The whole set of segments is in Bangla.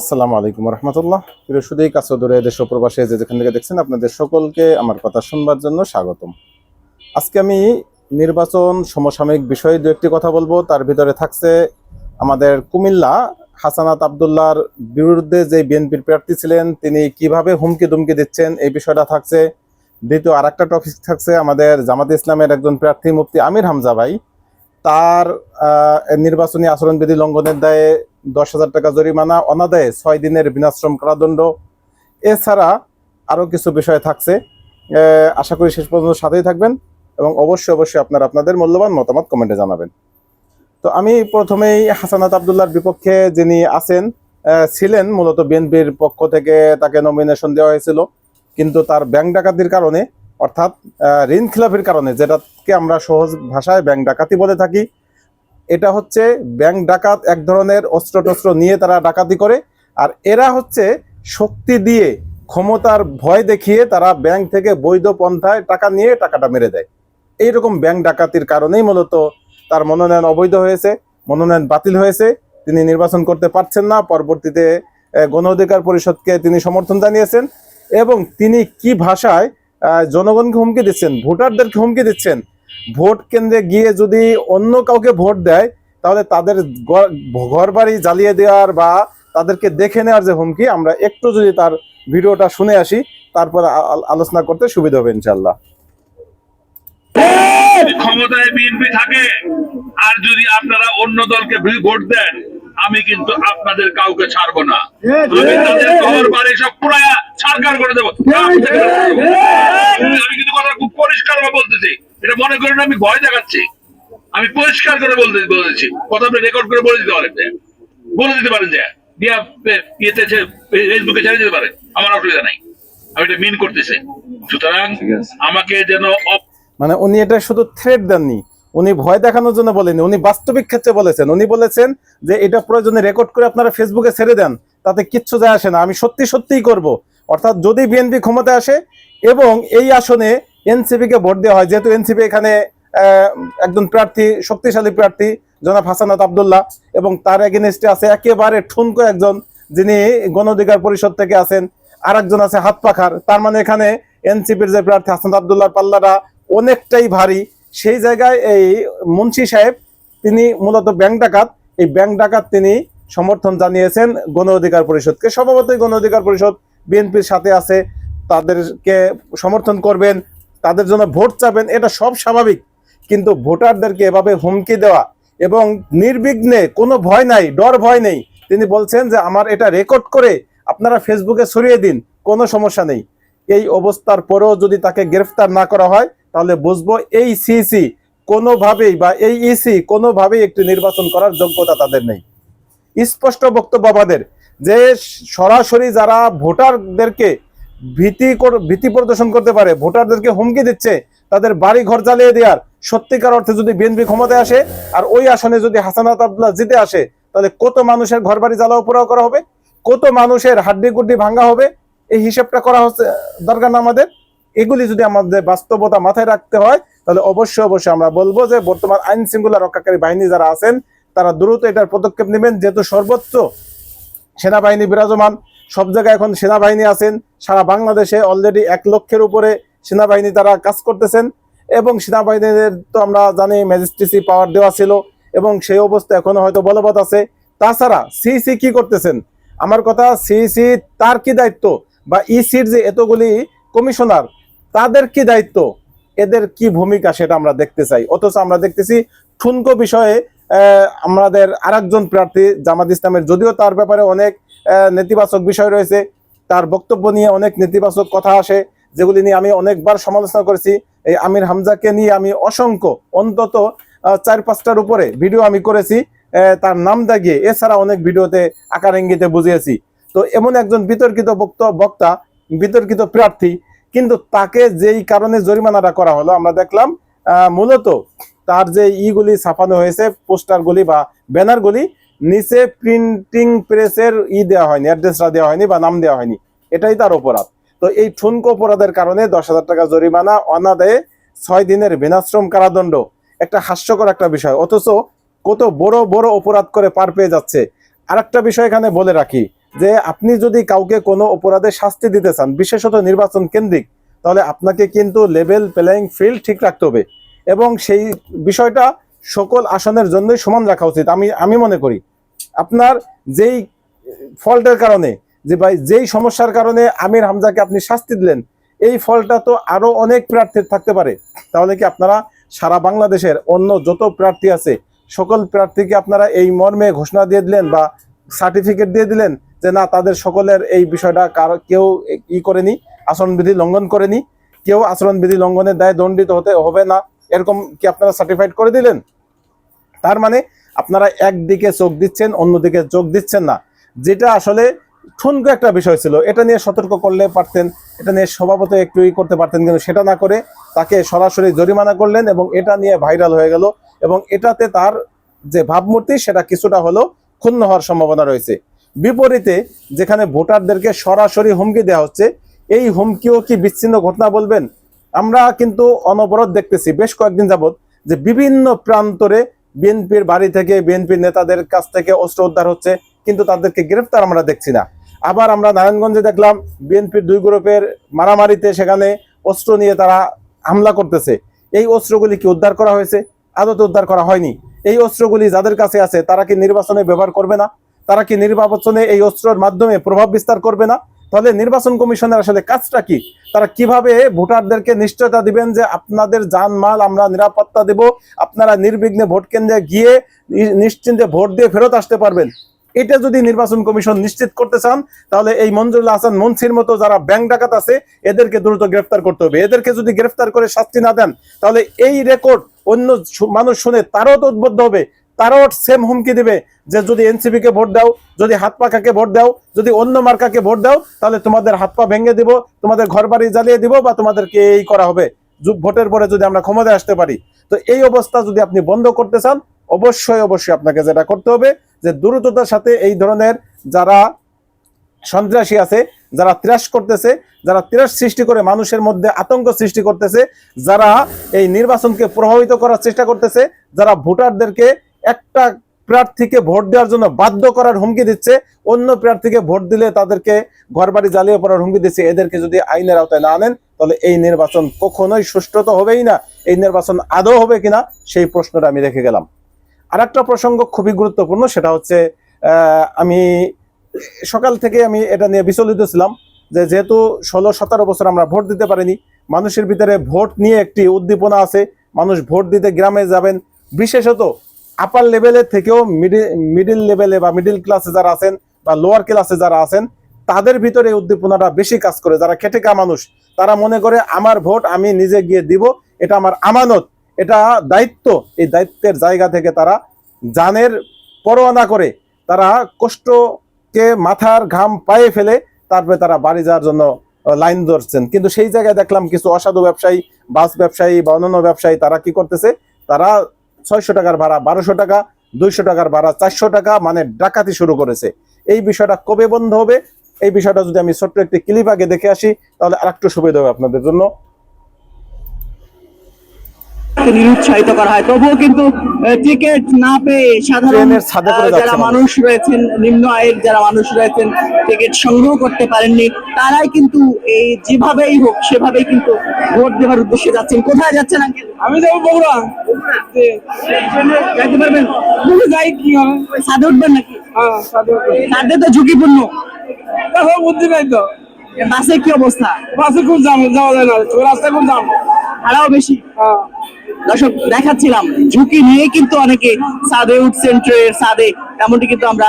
আসসালামু আলাইকুম রহমতুল্লাহ। প্রিয় সুদী কাছে দূরে দেশ প্রবাসে যে যেখান থেকে দেখছেন, আপনাদের সকলকে আমার কথা শুনবার জন্য স্বাগতম। আজকে আমি নির্বাচন সমসাময়িক বিষয়ে দু একটি কথা বলব। তার ভিতরে থাকছে আমাদের কুমিল্লা হাসানাত আবদুল্লাহর বিরুদ্ধে যে বিএনপির প্রার্থী ছিলেন, তিনি কীভাবে হুমকি দুমকি দিচ্ছেন, এই বিষয়টা থাকছে। দ্বিতীয় আর একটা টপিক থাকছে আমাদের জামাত ইসলামের একজন প্রার্থী মুফতি আমির হামজা ভাই। তার নির্বাচনী আচরণবিধি লঙ্ঘনের দায়ে দশ হাজার টাকা জরিমানা, অনাদায়ে ছয় দিনের বিনাশ্রম কারাদণ্ড। এছাড়া আরও কিছু বিষয় থাকছে। আশা করি শেষ পর্যন্ত সাথেই থাকবেন এবং অবশ্যই অবশ্যই আপনারা আপনাদের মূল্যবান মতামত কমেন্টে জানাবেন। তো আমি প্রথমেই হাসানাত আবদুল্লাহর বিপক্ষে যিনি আছেন ছিলেন মূলত বিএনপির পক্ষ থেকে তাকে নমিনেশন দেওয়া হয়েছিল। কিন্তু তার ব্যাংক ডাকাতির কারণে অর্থাৎ ঋণ খিলাফির কারণে, যেটাকে আমরা সহজ ভাষায় ব্যাংক ডাকাতি বলে থাকি, এটা হচ্ছে ব্যাংক ডাকাত এক ধরনের অস্ত্র টস্ত্র নিয়ে তারা ডাকাতি করে, আর এরা হচ্ছে শক্তি দিয়ে ক্ষমতার ভয় দেখিয়ে তারা ব্যাংক থেকে বৈধ পন্থায় টাকা নিয়ে টাকাটা মেরে দেয়। এইরকম ব্যাংক ডাকাতির কারণেই মূলত তার মনোনয়ন অবৈধ হয়েছে, মনোনয়ন বাতিল হয়েছে, তিনি নির্বাচন করতে পারছেন না, পরবর্তীতে গণ অধিকার পরিষদকে তিনি সমর্থন জানিয়েছেন, এবং তিনি কি ভাষায় জনগণকে হুমকি দিচ্ছেন, ভোটারদেরকে হুমকি দিচ্ছেন। ভোট কেন্দ্রে গিয়ে যদি অন্য কাউকে ভোট দেয়, তাহলে তাদের ঘর বাড়ি জ্বালিয়ে দেওয়ার বা তাদেরকে দেখে নেওয়ার যে হুমকি, আমরা একটু যদি তার ভিডিওটা শুনে আসি, তারপর আলোচনা করতে সুবিধা হবে ইনশাল্লাহ ক্ষমতায় বিএনপি থাকে, আর যদি আপনারা অন্য দলকে ভোট দেন আমি কিন্তু আপনাদের কাউকে ছাড়বো না। আমি তাদের ঘর বাড়ি সব পুরা ছাড়কার করে দেবো। আমি কিন্তু কথা খুব পরিষ্কার বলতেছি। এটা মনে করেন আমি ভয় দেখাচ্ছি। আমি পরিষ্কার করে বলতে বলেছি। কথা আপনি রেকর্ড করে বলে দিতে পারেন যে। বলে দিতে পারেন যে। দিয়া ইয়েতে ফেসবুকে ছেড়ে দিতে পারে। আমার অসুবিধা নাই। আমি এটা মিন করতেছি। সুতরাং আমাকে যেন মানে উনি এটা শুধু থ্রেট দেননি। উনি ভয় দেখানোর জন্য বলেনি উনি বাস্তবিক ক্ষেত্রে বলেছেন। উনি বলেছেন যে এটা প্রয়োজনে রেকর্ড করে আপনারা ফেসবুকে ছেড়ে দেন, তাতে কিচ্ছু যায় আসে না। আমি সত্যি সত্যিই করব। অর্থাৎ যদি বিএনপি ক্ষমতায় আসে এবং এই আসনে এনসিপি কে ভোট দেওয়া হয়, যেহেতু এনসিপি এখানে একজন প্রার্থী, শক্তিশালী প্রার্থী, জনাব হাসানাত আবদুল্লাহ, এবং তার এগেনস্টে আছে একেবারে ঠুনকো একজন, যিনি গণ অধিকার পরিষদ থেকে আছেন। আর একজন আছে হাত পাখার। তার মানে এখানে এনসিপির যে প্রার্থী হাসান আবদুল্লাহ পাল্লারা অনেকটাই ভারী। সেই জায়গায় এই মুন্সি সাহেব, তিনি মূলত ব্যাংক ডাকাত। এই ব্যাংক ডাকাত তিনি সমর্থন জানিয়েছেন গণ অধিকার পরিষদকে। স্বভাবতই গণ অধিকার পরিষদ বিএনপির সাথে আছে, তাদেরকে সমর্থন করবেন, তাদের জন্য ভোট চাবেন, এটা সব স্বাভাবিক। কিন্তু ভোটারদেরকে এভাবে হুমকি দেওয়া এবং নির্বিঘ্নে কোনো ভয় নাই, ডর ভয় নেই। তিনি বলছেন যে, আমার এটা রেকর্ড করে আপনারা ফেসবুকে ছড়িয়ে দিন, কোনো সমস্যা নেই। এই অবস্থার পরেও যদি তাকে গ্রেফতার না করা হয় তাহলে বুঝব এই সিসি কোনোভাবেই বা এই ইসি কোনোভাবেই একটি নির্বাচন করার যোগ্যতা তাদের নেই। স্পষ্ট বক্তব্য আমাদের যে সরাসরি যারা ভোটারদেরকে ভীতি ভীতি প্রদর্শন করতে পারে, ভোটারদেরকে হুমকি দিচ্ছে, তাদের বাড়ি ঘর জ্বালিয়ে দেওয়ার সত্যিকার অর্থে যদি বিএনপি ক্ষমতায় আসে আর ওই আসনে যদি হাসানাত আবদুল্লাহ জিতে আসে, তাহলে কত মানুষের ঘর বাড়ি জ্বালাও পোড়াও করা হবে? কত মানুষের হাড্ডি গুড্ডি ভাঙ্গা হবে? এই হিসেবটা করা হচ্ছে, দরকার না আমাদের। এগুলি যদি আমাদের বাস্তবতা মাথায় রাখতে হয়, তাহলে অবশ্যই অবশ্যই আমরা বলব যে বর্তমান আইন শৃঙ্খলা রক্ষাকারী বাহিনী যারা আছেন, তারা দ্রুত এটার পদক্ষেপ নেবেন। যেহেতু সর্বোচ্চ সেনাবাহিনী বিরাজমান, সব জায়গায় এখন সেনাবাহিনী আছেন, সারা বাংলাদেশে অলরেডি এক লক্ষের উপরে সেনাবাহিনী তারা কাজ করতেছেন এবং সেনাবাহিনীদের তো আমরা জানি ম্যাজিস্ট্রেসি পাওয়ার দেওয়া ছিল এবং সেই অবস্থা এখনও হয়তো বলবৎ আছে। তাছাড়া সিসি কি করতেছেন? আমার কথা সিসি তার কি দায়িত্ব? বা ইসির যে এতগুলি কমিশনার তাদের কি দায়িত্ব? এদের কি ভূমিকা সেটা আমরা দেখতে চাই। অথচ আমরা দেখতেছি ঠুনকো বিষয়ে আমাদের আরেকজন প্রার্থী জামাত ইসলামের, যদিও তার ব্যাপারে অনেক নেতিবাচক বিষয় রয়েছে, তার বক্তব্য নিয়ে অনেক নেতিবাচক কথা আসে, যেগুলি নিয়ে আমি অনেকবার সমালোচনা করেছি। এই আমির হামজাকে নিয়ে আমি অসংখ্য, অন্তত চার পাঁচটার উপরে ভিডিও আমি করেছি তার নাম দাগিয়ে, এছাড়া অনেক ভিডিওতে আকার ইঙ্গিতে বুঝিয়েছি। তো এমন একজন বিতর্কিত বক্তা, বিতর্কিত প্রার্থী কিন্তু তাকে যেই কারণে জরিমানাটা করা হলো, আমরা দেখলাম মূলত তার যে ইগুলি ছাপানো হয়েছে পোস্টারগুলি বা ব্যানারগুলি নিচে প্রিন্টিং প্রেসের ই দেওয়া হয়নি, অ্যাড্রেসটা দেওয়া হয়নি বা নাম দেওয়া হয়নি। এটাই তার অপরাধ। তো এই ঠুনকো অপরাধের কারণে দশ হাজার টাকা জরিমানা, অনাদায়ে ছয় দিনের বিনাশ্রম কারাদণ্ড। একটা হাস্যকর একটা বিষয়, অথচ কত বড় বড় অপরাধ করে পার পেয়ে যাচ্ছে। আর একটা বিষয় এখানে বলে রাখি যে আপনি যদি কাউকে কোনো অপরাধে শাস্তি দিতে চান, বিশেষত নির্বাচন কেন্দ্রিক, তাহলে আপনাকে কিন্তু লেভেল প্লেয়িং ফিল্ড ঠিক রাখতে হবে। এবং সেই বিষয়টা সকল আসনের জন্যই সমান রাখা উচিত, আমি আমি মনে করি। আপনার যেই ফল্টের কারণে, যে ভাই যেই সমস্যার কারণে আমির হামজাকে আপনি শাস্তি দিলেন, এই ফলটা তো আরও অনেক প্রার্থীর থাকতে পারে। তাহলে কি আপনারা সারা বাংলাদেশের অন্য যত প্রার্থী আছে, সকল প্রার্থীকে আপনারা এই মর্মে ঘোষণা দিয়ে দিলেন বা সার্টিফিকেট দিয়ে দিলেন যে না, তাদের সকলের এই বিষয়টা কারও কেউ ই করেনি, আচরণবিধি লঙ্ঘন করেনি, কেউ আচরণবিধি লঙ্ঘনের দায়ে দণ্ডিত হতে হবে না। এরকম কি আপনারা সার্টিফাইড করে দিলেন? তার মানে আপনারা একদিকে চোখ দিচ্ছেন, অন্যদিকে চোখ দিচ্ছেন না। যেটা আসলে ঠুনকো একটা বিষয় ছিল, এটা নিয়ে সতর্ক করলে পারতেন, এটা নিয়ে স্বভাবত একটু ই করতে পারতেন, কিন্তু সেটা না করে তাকে সরাসরি জরিমানা করলেন এবং এটা নিয়ে ভাইরাল হয়ে গেল এবং এটাতে তার যে ভাবমূর্তি, সেটা কিছুটা হলেও ক্ষুণ্ণ হওয়ার সম্ভাবনা রয়েছে। বিপরীতে যেখানে ভোটারদেরকে সরাসরি হুমকি দেওয়া হচ্ছে, এই হুমকিও কি বিচ্ছিন্ন ঘটনা বলবেন? আমরা কিন্তু অনবরত দেখতেছি, বেশ কয়েকদিন যাবত যে বিভিন্ন প্রান্তরে বিএনপির বাড়ি থেকে বিএনপির নেতাদের কাছ থেকে অস্ত্র উদ্ধার হচ্ছে, কিন্তু তাদেরকে গ্রেফতার আমরা দেখছি না। আবার আমরা নারায়ণগঞ্জে দেখলাম, বিএনপির দুই গ্রুপের মারামারিতে সেখানে অস্ত্র নিয়ে তারা হামলা করতেছে। এই অস্ত্রগুলি কি উদ্ধার করা হয়েছে? আদতে উদ্ধার করা হয়নি। এই অস্ত্রগুলি যাদের কাছে আছে, তারা কি নির্বাচনে ব্যবহার করবে না? তারা কি নির্বাচনে এই অস্ত্রের মাধ্যমে প্রভাব বিস্তার করবে না? তাহলে নির্বাচন কমিশনের আসলে কাজটা কি? তারা কীভাবে ভোটারদেরকে নিশ্চয়তা দিবেন যে আপনাদের জানমাল আমরা নিরাপত্তা দেব, আপনারা নির্বিঘ্নে ভোট কেন্দ্রে গিয়ে নিশ্চিন্তে ভোট দিয়ে ফেরত আসতে পারবেন? এটা যদি নির্বাচন কমিশন নিশ্চিত করতে চান, তাহলে এই মঞ্জুরুল হাসান মুন্সির মতো যারা ব্যাংক ডাকাত আছে, এদেরকে দ্রুত গ্রেফতার করতে হবে। এদেরকে যদি গ্রেফতার করে শাস্তি না দেন, তাহলে এই রেকর্ড অন্য মানুষ শুনে তারও তো উদ্বুদ্ধ হবে। তারাও সেম হুমকি দিবে যে যদি এনসিপি কে ভোট দাও, যদি হাত পাখাকে ভোট দাও, যদি অন্য মার্কাকে ভোট দাও, তাহলে তোমাদের হাত পা ভেঙে দিব, তোমাদের ঘর বাড়ি জ্বালিয়ে দিব বা তোমাদেরকে এই করা হবে। ভোটের পরে যদি আমরা ক্ষমতায় আসতে পারি। তো এই অবস্থা যদি আপনি বন্ধ করতে চান, অবশ্যই অবশ্যই আপনাকে যেটা করতে হবে যে দ্রুততার সাথে এই ধরনের যারা সন্ত্রাসী আছে, যারা ত্রাস করতেছে, যারা ত্রাস সৃষ্টি করে মানুষের মধ্যে আতঙ্ক সৃষ্টি করতেছে, যারা এই নির্বাচনকে প্রভাবিত করার চেষ্টা করতেছে, যারা ভোটারদেরকে একটা প্রার্থীকে ভোট দেওয়ার জন্য বাধ্য করার হুমকি দিচ্ছে, অন্য প্রার্থীকে ভোট দিলে তাদেরকে ঘরবাড়ি জ্বালিয়ে পড়ার হুমকি দিচ্ছে। এদেরকে যদি আইনের আওতায় না আনেন, তাহলে এই নির্বাচন কখনোই সুষ্ঠু তো হবেই না। এই নির্বাচন আদৌ হবে কিনা, সেই প্রশ্নটা আমি রেখে গেলাম। আর একটা প্রসঙ্গ খুবই গুরুত্বপূর্ণ, সেটা হচ্ছে আমি সকাল থেকে আমি এটা নিয়ে বিচলিত ছিলাম যে যেহেতু ষোলো, সতেরো বছর আমরা ভোট দিতে পারিনি, মানুষের ভিতরে ভোট নিয়ে একটি উদ্দীপনা আছে। মানুষ ভোট দিতে গ্রামে যাবেন, বিশেষত আপার লেভেলের থেকেও মিডিল লেভেলে বা মিডিল ক্লাসে যারা আছেন বা লোয়ার ক্লাসে যারা আছেন, তাদের ভিতরে উদ্দীপনাটা বেশি কাজ করে। যারা খেটেকা মানুষ, তারা মনে করে, আমার ভোট আমি নিজে গিয়ে দিব, এটা আমার আমানত। এটা দায়িত্ব। এই দায়িত্বের জায়গা থেকে তারা জানের পরোয়া না করে, তারা কষ্টকে মাথার ঘাম পায়ে ফেলে তারপরে তারা বাড়ি যাওয়ার জন্য লাইন ধরছেন। কিন্তু সেই জায়গায় দেখলাম কিছু অসাধু ব্যবসায়ী, বাস ব্যবসায়ী বা অন্যান্য ব্যবসায়ী তারা কি করতেছে? তারা ছয়শো টাকার ভাড়া, বারোশো টাকা, দুইশো টাকার ভাড়া, চারশো টাকা মানে ডাকাতি শুরু করেছে। এই বিষয়টা কবে বন্ধ হবে? এই বিষয়টা যদি আমি ছোট্ট একটি ক্লিপ আগে দেখে আসি, তাহলে আর একটু সুবিধা হবে আপনাদের জন্য। নিরুৎসাহিত করা হয়। তবুও কিন্তু টিকিট না পেয়ে সাধারণ যারা মানুষ। রয়েছেন নিম্ন আয়ের যারা মানুষ রয়েছেন টিকিট সংগ্রহ করতে পারেননি। তারাই কিন্তু এই যেভাবেই হোক সেভাবেই কিন্তু ভোট দেওয়ার উদ্দেশ্যে যাচ্ছেন। কোথায় যাচ্ছেন আমি যাব বগুড়া। যাইতে পারবেন? যাই কি হবে? ওই উঠবেন নাকি? হ্যাঁ তো ঝুঁকিপূর্ণ। দেখো বুদ্ধি নাই তো। বাসে কি অবস্থা? বাসে খুব জাম যাওয়া যায় না। রাস্তায় খুব জাম ভাড়াও বেশি। হ্যাঁ। দর্শক, দেখাচ্ছিলাম ঝুঁকি নিয়ে কিন্তু অনেকে সাদে উঠছেন ট্রেনের সাদে, এমনটি কিন্তু আমরা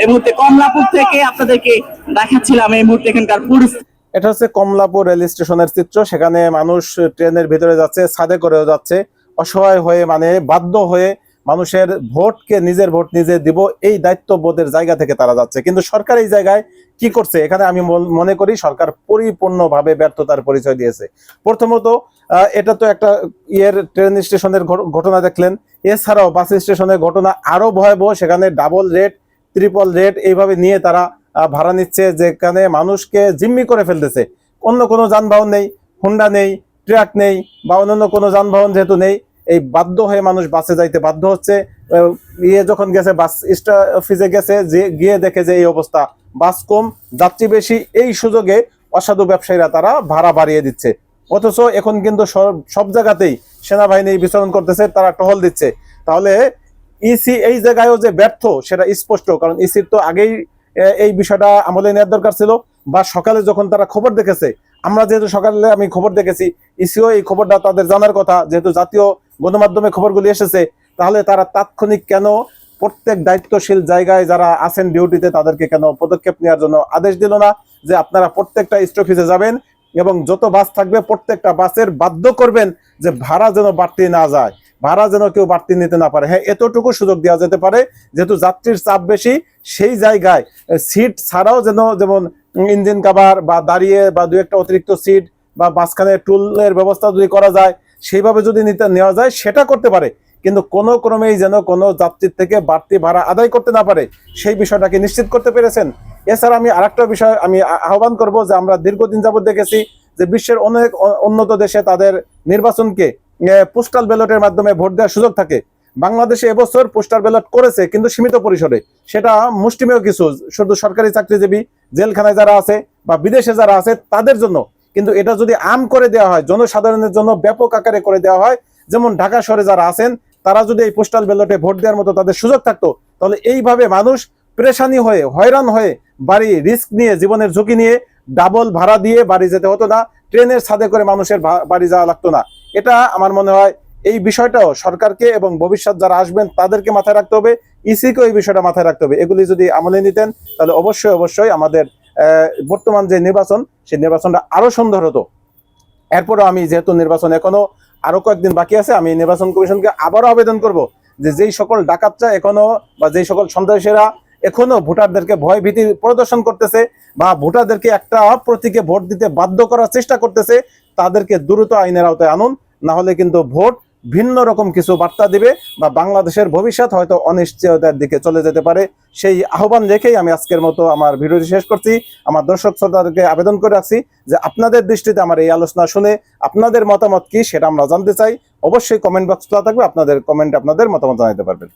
এই মুহূর্তে কমলাপুর থেকে আপনাদেরকে দেখাচ্ছিলাম এই মুহূর্তে এখানকার পরিস্থিতি এটা হচ্ছে কমলাপুর রেল স্টেশনের চিত্র, সেখানে মানুষ ট্রেনের ভিতরে যাচ্ছে ছাদে করেও যাচ্ছে, অসহায় হয়ে মানে বাধ্য হয়ে মানুষের ভোটকে নিজের ভোট নিজে দিব, এই দায়িত্ববোধের জায়গা থেকে তারা যাচ্ছে। কিন্তু সরকার এই জায়গায় কি করছে? এখানে আমি মনে করি সরকার পরিপূর্ণভাবে ব্যর্থতার পরিচয় দিয়েছে। প্রথমত এটা তো একটা ইয়ের ট্রেন স্টেশনের ঘট- ঘটনা দেখলেন। এছাড়াও বাস স্টেশনের ঘটনা আরও ভয়াবহ, সেখানে ডাবল রেট ত্রিপল রেট এইভাবে নিয়ে তারা ভাড়া নিচ্ছে, যেখানে মানুষকে জিম্মি করে ফেলতেছে। অন্য কোনো যানবাহন নেই, হুন্ডা নেই, ট্রাক নেই, বা অন্যান্য কোনো যানবাহন যেহেতু নেই এই বাধ্য হয়ে মানুষ বাসে যাইতে বাধ্য হচ্ছে। ইয়ে যখন গেছে, বাস অফিসে গেছে, যে গিয়ে দেখে যে এই অবস্থা। বাস কম, যাত্রী বেশি, এই সুযোগে অসাধু ব্যবসায়ীরা তারা ভাড়া বাড়িয়ে দিচ্ছে। অথচ এখন কিন্তু সব সব জায়গাতেই সেনাবাহিনী বিচরণ করতেছে, তারা টহল দিচ্ছে। তাহলে ইসি এই জায়গায়ও যে ব্যর্থ, সেটা স্পষ্ট, কারণ ইসির তো আগেই এই বিষয়টা আমলে নেওয়ার দরকার ছিল। বা সকালে যখন তারা খবর দেখেছে, আমরা যেহেতু সকালে আমি খবর দেখেছি ইসিও এই খবরটা তাদের জানার কথা, যেহেতু জাতীয় গণমাধ্যমে খবরগুলি এসেছে, তাহলে তারা তাৎক্ষণিক কেন প্রত্যেক দায়িত্বশীল জায়গায় যারা আছেন ডিউটিতে তাদেরকে কেন পদক্ষেপ নেওয়ার জন্য আদেশ দিল না যে আপনারা প্রত্যেকটা স্টপেজে যাবেন এবং যত বাস থাকবে প্রত্যেকটা বাসের বাধ্য করবেন যে ভাড়া যেন বাড়তি না যায়, ভাড়া যেন কেউ বাড়তি নিতে না পারে। হ্যাঁ এতটুকু সুযোগ দেওয়া যেতে পারে, যেহেতু যাত্রীর চাপ বেশি, সেই জায়গায় সিট ছাড়াও যেন যেমন ইঞ্জিন কাভার বা দাঁড়িয়ে বা দু একটা অতিরিক্ত সিট বা মাঝখানে টুলের ব্যবস্থা যদি করা যায় সেইভাবে যদি নিতে নেওয়া যায়, সেটা করতে পারে। কিন্তু কোনো ক্রমেই যেন কোনো যাত্রীর থেকে বাড়তি ভাড়া আদায় করতে না পারে, সেই বিষয়টাকে নিশ্চিত করতে পেরেছেন। এছাড়া আমি আরেকটা বিষয়, আমি আহ্বান করব যে আমরা দীর্ঘদিন যাবত দেখেছি যে বিশ্বের অনেক উন্নত দেশে তাদের নির্বাচনকে পোস্টাল ব্যালটের মাধ্যমে ভোট দেওয়ার সুযোগ থাকে। বাংলাদেশে এবছর পোস্টাল ব্যালট করেছে, কিন্তু সীমিত পরিসরে। সেটা মুষ্টিমেয় কিছু, শুধু সরকারি চাকরিজীবী, জেলখানায় যারা আছে বা বিদেশে যারা আছে, তাদের জন্য। কিন্তু এটা যদি আম করে দেওয়া হয়, জনসাধারণের জন্য ব্যাপক আকারে করে দেওয়া হয়, যেমন ঢাকা শহরে যারা আছেন, তারা যদি এই পোস্টাল ব্যালটে ভোট দেওয়ার মতো তাদের সুযোগ থাকতো, তাহলে এইভাবে মানুষ প্রেশানি হয়ে, হয়রান হয়ে বাড়ি রিস্ক নিয়ে, জীবনের ঝুঁকি নিয়ে ডাবল ভাড়া দিয়ে বাড়ি যেতে হতো না, ট্রেনের ছাদে করে মানুষের বাড়ি যাওয়া লাগতো না। এটা আমার মনে হয় এই বিষয়টাও সরকারকে এবং ভবিষ্যৎ যারা আসবেন তাদেরকে মাথায় রাখতে হবে ইসিকেও এই বিষয়টা মাথায় রাখতে হবে। এগুলি যদি আমলে নিতেন, তাহলে অবশ্যই অবশ্যই আমাদের বর্তমান যে নির্বাচন, সেই নির্বাচনটা আরও সুন্দর হতো। এরপরও আমি যেহেতু নির্বাচন এখনও আরও কয়েকদিন বাকি আছে, আমি নির্বাচন কমিশনকে আবারও আবেদন করব যে যেই সকল ডাকাতরা এখনও বা যেই সকল সন্ত্রাসীরা এখনও ভোটারদেরকে ভয় ভীতি প্রদর্শন করতেছে বা ভোটারদেরকে একটা প্রতীকে ভোট দিতে বাধ্য করার চেষ্টা করতেছে, তাদেরকে দ্রুত আইনের আওতায় আনুন, না হলে কিন্তু ভোট ভিন্ন রকম কিছু বার্তা দিবে বা বাংলাদেশের ভবিষ্যৎ হয়তো অনিশ্চয়তার দিকে চলে যেতে পারে। সেই আহ্বান রেখেই আমি আজকের মতো আমার ভিডিওটি শেষ করছি। আমার দর্শক শ্রোতাদেরকে আবেদন করে রাখছি যে আপনাদের দৃষ্টিতে আমার এই আলোচনা শুনে আপনাদের মতামত কি সেটা আমরা জানতে চাই। অবশ্যই কমেন্ট বক্স খোলা থাকবে। আপনাদের কমেন্ট আপনাদের মতামত জানাতে পারবেন।